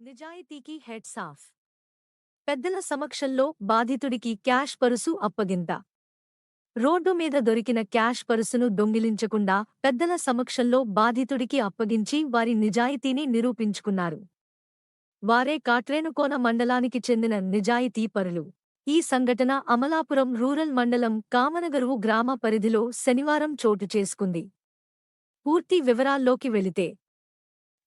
నిజాయితీకి heads of పెద్దల సమక్షంలో బాధితుడికి క్యాష్ పరుసు అప్పగింత. రోడ్డు మీద దొరికిన క్యాష్ పరుసును దొంగిలించకుండా పెద్దల సమక్షంలో బాధితుడికి అప్పగించి వారి నిజాయితీని నిరూపించుకున్నారు. వారే కాట్రేనుకోన మండలానికి చెందిన నిజాయితీ పరులు. ఈ సంఘటన అమలాపురం రూరల్ మండలం కామనగరువు గ్రామ పరిధిలో శనివారం చోటు చేసుకుంది. పూర్తి వివరాల్లోకి వెళితే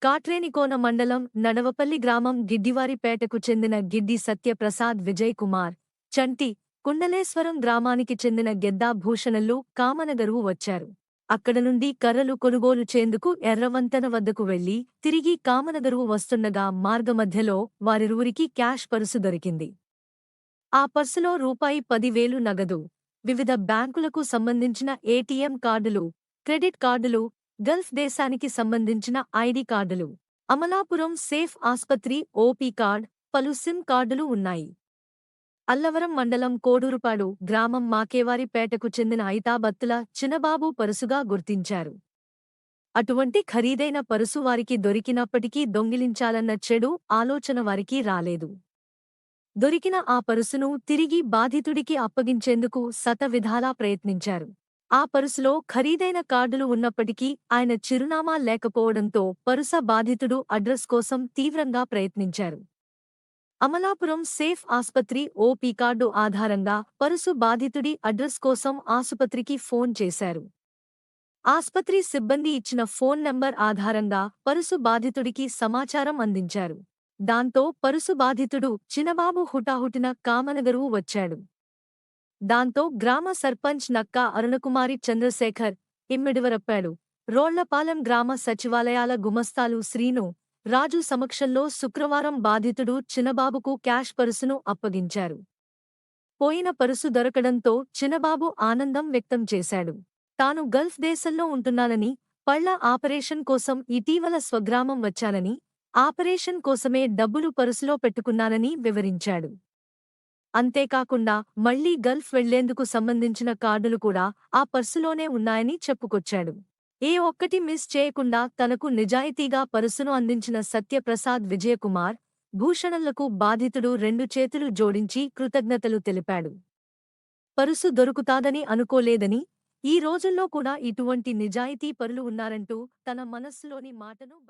కాట్రేనికోన మండలం నడవపల్లి గ్రామం గిడ్డివారిపేటకు చెందిన గిడ్డి సత్యప్రసాద్ విజయ్ కుమార్ చంటి కుండలేశ్వరం గ్రామానికి చెందిన గెద్దా భూషణలు కామనగరువు వచ్చారు. అక్కడ నుండి కర్రలు కొనుగోలు చేందుకు ఎర్రవంతన వద్దకు వెళ్ళి తిరిగి కామనగరువు వస్తుండగా మార్గమధ్యలో వారిరువురికి క్యాష్ పర్సు దొరికింది. ఆ పర్సులో రూపాయి పదివేలు నగదు వివిధ బ్యాంకులకు సంబంధించిన ఏటీఎం కార్డులు క్రెడిట్ కార్డులు గల్ఫ్ దేశానికి సంబంధించిన ఐడి కార్డులు. అమలాపురం సేఫ్ ఆస్పత్రి ఓపీ కార్డ్ పలు సిమ్ కార్డులు ఉన్నాయి. అల్లవరం మండలం కోడూరుపాడు గ్రామం మాకేవారిపేటకు చెందిన ఐతాబత్తుల చినబాబు పరుసుగా గుర్తించారు. అటువంటి ఖరీదైన పరుసు వారికి దొరికినప్పటికీ దొంగిలించాలన్న చెడు ఆలోచన వారికి రాలేదు. దొరికిన ఆ పరుసును తిరిగి బాధితుడికి అప్పగించేందుకు శతవిధాలా ప్రయత్నించారు. ఆ పరుసులో ఖరీదైన కార్డులు ఉన్నప్పటికీ ఆయన చిరునామా లేకపోవడంతో పరుస బాధితుడు అడ్రస్ కోసం తీవ్రంగా ప్రయత్నించారు. అమలాపురం సేఫ్ ఆస్పత్రి ఓపీ కార్డు ఆధారంగా పరుసు బాధితుడి అడ్రస్ కోసం ఆసుపత్రికి ఫోన్ చేశారు. ఆస్పత్రి సిబ్బంది ఇచ్చిన ఫోన్ నంబర్ ఆధారంగా పరుసు బాధితుడికి సమాచారం అందించారు. దాంతో పరుసు బాధితుడు చినబాబు హుటాహుటిన కామనగరువు వచ్చాడు. దాంతో గ్రామ సర్పంచ్ నక్కా అరుణకుమారి చంద్రశేఖర్ ఇమ్మిడివరప్పాడు. రోళ్ళపాలెం గ్రామ సచివాలయాల గుమస్తాలు శ్రీను రాజు సమక్షంలో శుక్రవారం బాధితుడు చినబాబుకు క్యాష్ పరుసును అప్పగించారు. పోయిన పరుసు దొరకడంతో చినబాబు ఆనందం వ్యక్తం చేశాడు. తాను గల్ఫ్ దేశంలో ఉంటున్నానని పళ్ళ ఆపరేషన్ కోసం ఇటీవల స్వగ్రామం వచ్చానని ఆపరేషన్ కోసమే డబ్బులు పరుసులో పెట్టుకున్నానని వివరించాడు. అంతేకాకుండా మళ్ళీ గల్ఫ్ వెళ్ళేందుకు సంబంధించిన కార్డులు కూడా ఆ పర్సులోనే ఉన్నాయని చెప్పుకొచ్చాడు. ఏ ఒక్కటి మిస్ చేయకుండా తనకు నిజాయితీగా పరుసును అందించిన సత్యప్రసాద్ విజయకుమార్ భూషణులకు బాధితుడు రెండు చేతులు జోడించి కృతజ్ఞతలు తెలిపాడు. పరుసు దొరుకుతాదని అనుకోలేదని ఈ రోజుల్లో కూడా ఇటువంటి నిజాయితీ పరులు ఉన్నారంటూ తన మనస్సులోని మాటను బయట